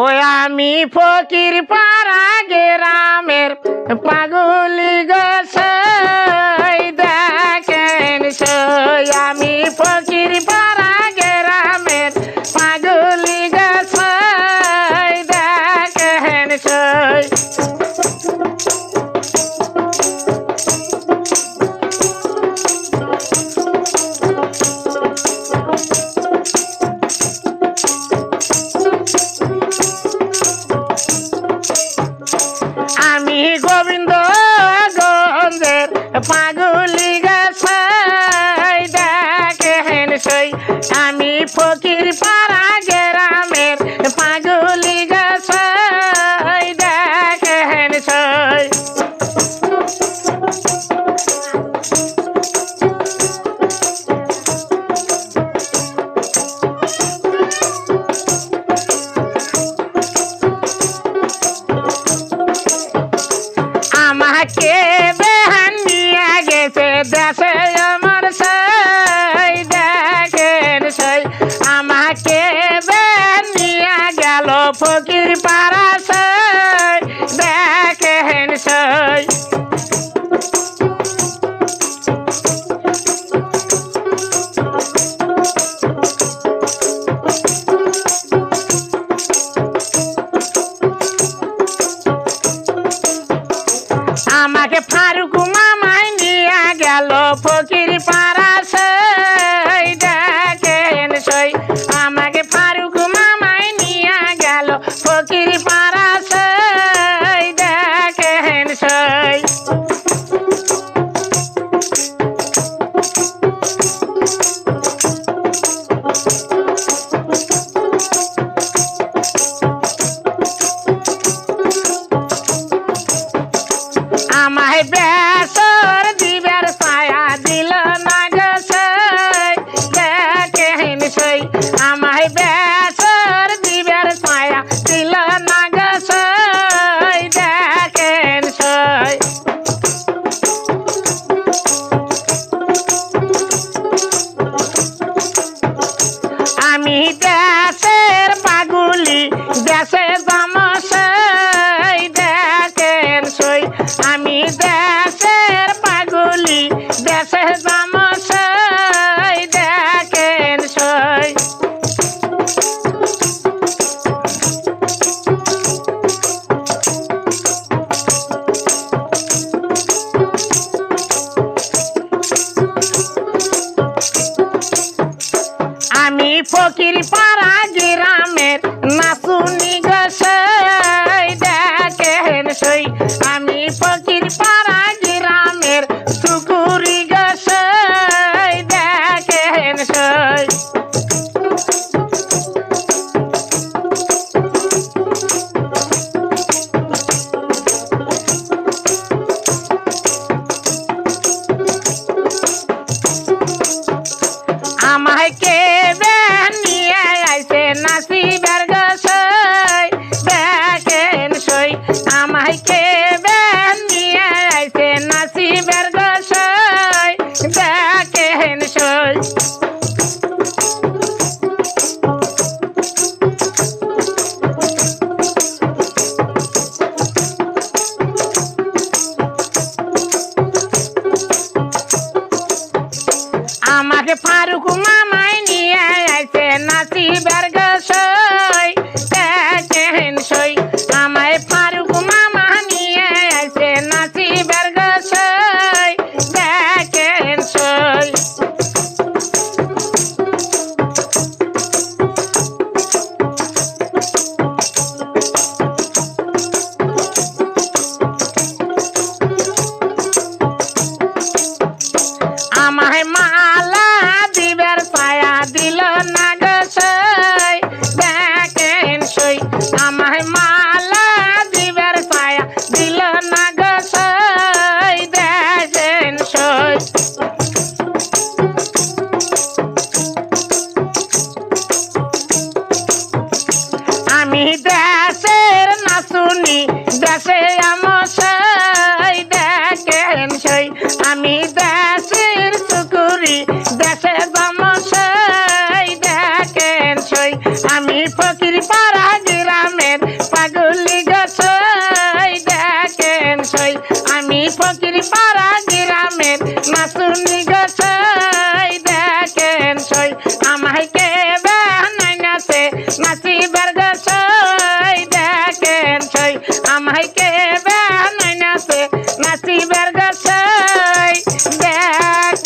ও আমি ফকির পাড়া গেরামের পাগলি গো। ফকির সই আমি ফকির পাড়া গ্রামের পাগলি গসই দেখেন সই। আমাকে chiripa.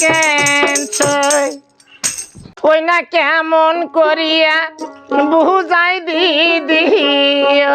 কেন ওই না কেমন করিয়া বুঝাই দিদিও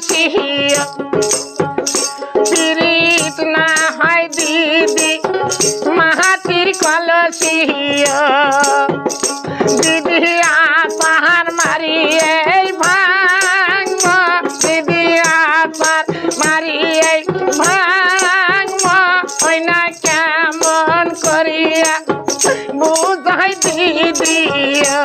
বসিয়া পিরিত না হয় দিদি, মাহাতির কলসিয়া দিদি আপার মারি এই ভাঙব, দিদি আপার মারি এই ভাঙব ওই না কেমন করিয়া বুঝাই দিদিয়া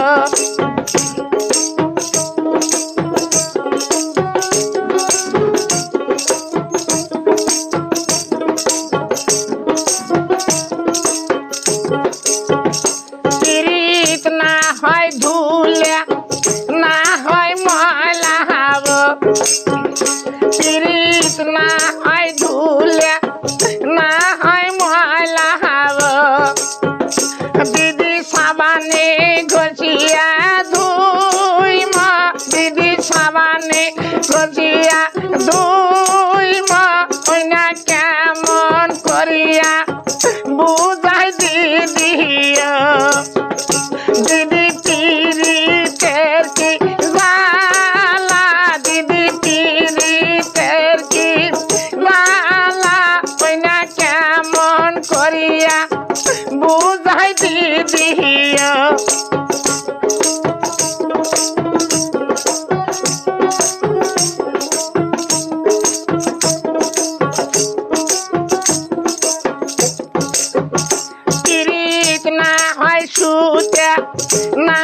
妈。